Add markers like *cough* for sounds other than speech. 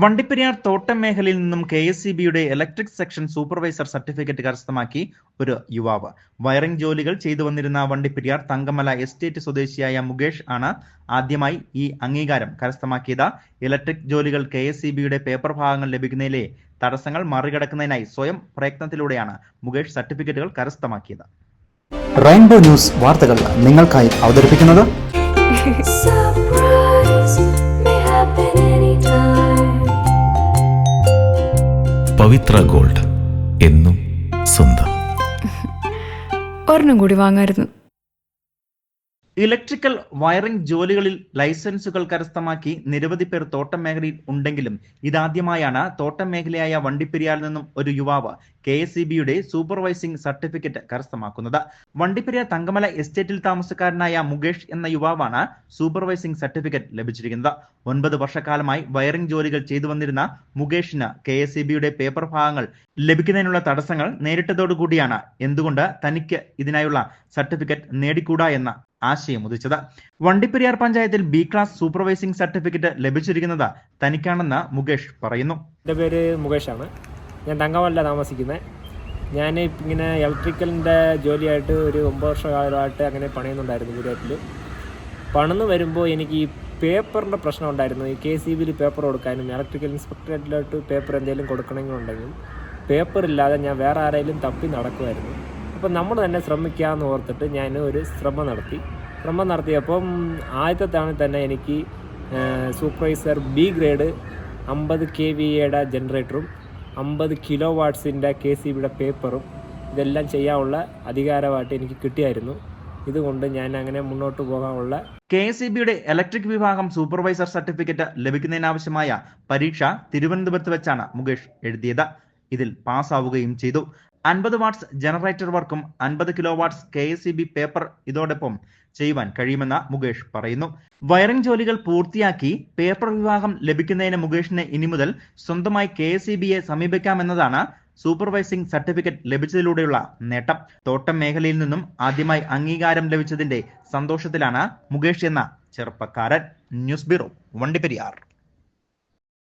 വണ്ടിപ്പെരിയാർ തോട്ടം മേഖലയിൽ നിന്നും കെ എസ് സി ബിയുടെ ഇലക്ട്രിക് സെക്ഷൻ സൂപ്പർവൈസർ സർട്ടിഫിക്കറ്റ് കരസ്ഥമാക്കി ഒരു യുവാവ്. വയറിംഗ് ജോലികൾ ചെയ്തു വന്നിരുന്ന വണ്ടിപ്പെരിയാർ തങ്കമല എസ്റ്റേറ്റ് സ്വദേശിയായ മുകേഷ് ആണ് ആദ്യമായി ഈ അംഗീകാരം കരസ്ഥമാക്കിയത്. ഇലക്ട്രിക് ജോലികൾ കെ എസ് സി ബിയുടെ പേപ്പർ ഭാഗങ്ങൾ ലഭിക്കുന്നതിലെ തടസ്സങ്ങൾ മറികടക്കുന്നതിനായി സ്വയം പ്രയത്നത്തിലൂടെയാണ് മുകേഷ് സർട്ടിഫിക്കറ്റുകൾ കരസ്ഥമാക്കിയത്. റെയിൻബോ ന്യൂസ് വാർത്തകൾ നിങ്ങൾക്കായി അവതരിപ്പിക്കുന്നത് *laughs* പവിത്ര ഗോൾഡ് എന്നും സ്വന്തം. ഒരെണ്ണം കൂടി വാങ്ങായിരുന്നു. ഇലക്ട്രിക്കൽ വയറിംഗ് ജോലികളിൽ ലൈസൻസുകൾ കരസ്ഥമാക്കി നിരവധി പേർ തോട്ടം മേഖലയിൽ ഉണ്ടെങ്കിലും ഇതാദ്യമായാണ് തോട്ടം മേഖലയായ വണ്ടിപ്പെരിയാറിൽ നിന്നും ഒരു യുവാവ് കെ എസ് സി ബിയുടെ സൂപ്പർവൈസിംഗ് സർട്ടിഫിക്കറ്റ് കരസ്ഥമാക്കുന്നത്. വണ്ടിപ്പെരിയാർ തങ്കമല എസ്റ്റേറ്റിൽ താമസക്കാരനായ മുകേഷ് എന്ന യുവാവാണ് സൂപ്പർവൈസിംഗ് സർട്ടിഫിക്കറ്റ് ലഭിച്ചിരിക്കുന്നത്. ഒൻപത് വർഷക്കാലമായി വയറിംഗ് ജോലികൾ ചെയ്തു വന്നിരുന്ന മുകേഷിന് കെ എസ് സി ബിയുടെ പേപ്പർ ഭാഗങ്ങൾ ലഭിക്കുന്നതിനുള്ള തടസ്സങ്ങൾ നേരിട്ടതോടുകൂടിയാണ്. എന്തുകൊണ്ട് തനിക്ക് ഇതിനായുള്ള സർട്ടിഫിക്കറ്റ് നേടിക്കൂടാ എന്ന ആശയം ഉദിച്ചത് വണ്ടിപ്പെരിയാർ പഞ്ചായത്തിൽ ബി ക്ലാസ് സൂപ്പർവൈസിംഗ് സർട്ടിഫിക്കറ്റ് ലഭിച്ചിരിക്കുന്നത് തനിക്കാണെന്ന് മുകേഷ് പറയുന്നു. എന്റെ പേര് മുകേഷാണ്. ഞാൻ തങ്കമല്ല താമസിക്കുന്നത് ഞാൻ ഇങ്ങനെ ഇലക്ട്രിക്കലിന്റെ ജോലിയായിട്ട് ഒരു ഒമ്പത് വർഷകാലമായിട്ട് അങ്ങനെ പണിയുന്നുണ്ടായിരുന്നു ഗുരുവായൂരിൽ പണിന്ന് വരുമ്പോൾ എനിക്ക് ഈ പേപ്പറിന്റെ പ്രശ്നം ഉണ്ടായിരുന്നു. ഈ കെ സി ബിയിൽ പേപ്പർ കൊടുക്കാനും ഇലക്ട്രിക്കൽ ഇൻസ്പെക്ടറേറ്റിലോട്ട് പേപ്പർ എന്തെങ്കിലും കൊടുക്കണമെന്നുണ്ടെങ്കിൽ പേപ്പർ ഇല്ലാതെ ഞാൻ വേറെ ആരെങ്കിലും തപ്പി നടക്കുമായിരുന്നു. അപ്പം നമ്മൾ തന്നെ ശ്രമിക്കാമെന്ന് ഓർത്തിട്ട് ഞാൻ ഒരു ശ്രമം നടത്തി. ശ്രമം നടത്തിയപ്പം ആദ്യത്തെ തവണ തന്നെ എനിക്ക് സൂപ്പർവൈസർ ബി ഗ്രേഡ് അമ്പത് കെ വി എയുടെ ജനറേറ്ററും അമ്പത് കിലോ വാട്ട്സിന്റെ കെ സി ബിയുടെ പേപ്പറും ഇതെല്ലാം ചെയ്യാനുള്ള അധികാരമായിട്ട് എനിക്ക് കിട്ടിയായിരുന്നു. ഇതുകൊണ്ട് ഞാൻ അങ്ങനെ മുന്നോട്ട് പോകാനുള്ള കെ എസ് ബിയുടെ ഇലക്ട്രിക് വിഭാഗം സൂപ്പർവൈസർ സർട്ടിഫിക്കറ്റ് ലഭിക്കുന്നതിനാവശ്യമായ പരീക്ഷ തിരുവനന്തപുരത്ത് വെച്ചാണ് മുകേഷ് എഴുതിയത്. ഇതിൽ പാസ്സാവുകയും ചെയ്തു. അൻപത് വാട്ട്സ് ജനറേറ്റർ വർക്കും അൻപത് kilo watts K S B paper ഇതോടൊപ്പം ചെയ്യുവാൻ കഴിയുമെന്ന് മുകേഷ് പറയുന്നു. വയറിംഗ് ജോലികൾ പൂർത്തിയാക്കി പേപ്പർ വിഭാഗം ലഭിക്കുന്നതിന് മുകേഷിന് ഇനി മുതൽ സ്വന്തമായി കെ എസ് ബിയെ സമീപിക്കാമെന്നതാണ് സൂപ്പർവൈസിംഗ് സർട്ടിഫിക്കറ്റ് ലഭിച്ചതിലൂടെയുള്ള നേട്ടം. തോട്ടം മേഖലയിൽ നിന്നും ആദ്യമായി അംഗീകാരം ലഭിച്ചതിന്റെ സന്തോഷത്തിലാണ് മുകേഷ് എന്ന ചെറുപ്പക്കാരൻ. News bureau Vandiperiyar.